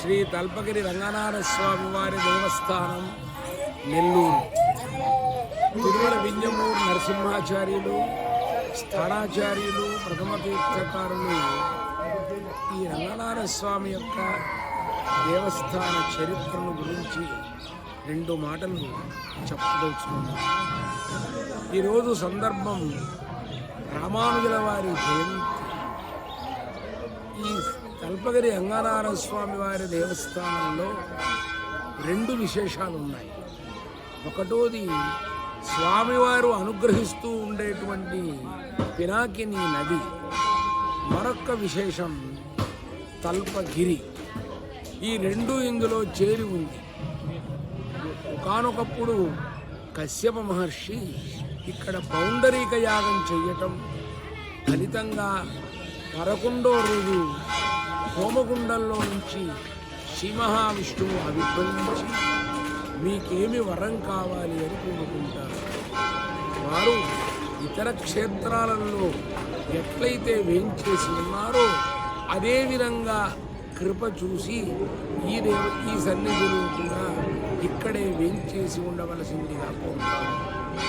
శ్రీ తల్పగిరి రంగనాథ స్వామి వారి దేవస్థానం నెల్లూరు. తిరుమల వింజమూరు నరసింహాచార్యులు స్థానాచార్యులు ప్రథమ తీర్థకారులు. ఈ రంగనాథ స్వామి యొక్క దేవస్థాన చరిత్రను గురించి రెండు మాటలు చెప్పదలుచుకున్నాను. ఈరోజు సందర్భం రామానుజుల వారి జయంతి. ఈ కల్పగిరి అంగనారాయణ స్వామి వారి దేవస్థానంలో రెండు విశేషాలు ఉన్నాయి ఒకటోది స్వామివారు అనుగ్రహిస్తూ ఉండేటువంటి పినాకిని నది. మరొక విశేషం తల్పగిరి. ఈ రెండు ఇందులో చేరి ఉంది. ఒకనొకప్పుడు కశ్యప మహర్షి ఇక్కడ పౌండరీక యాగం చేయటం ఫలితంగా పదకొండో రోజు హోమగుండంలో నుంచి శ్రీ మహావిష్ణువు ఆవిర్భవించి మీకేమి వరం కావాలి అని కోరుకుంటారు. వారు ఇతర క్షేత్రాలలో ఎట్లయితే వేయించేసి ఉన్నారో అదేవిధంగా కృప చూసి ఈ దేవ ఈ సన్నిధిలో కూడా ఇక్కడే వేయించేసి ఉండవలసిందిగా కోరుతారు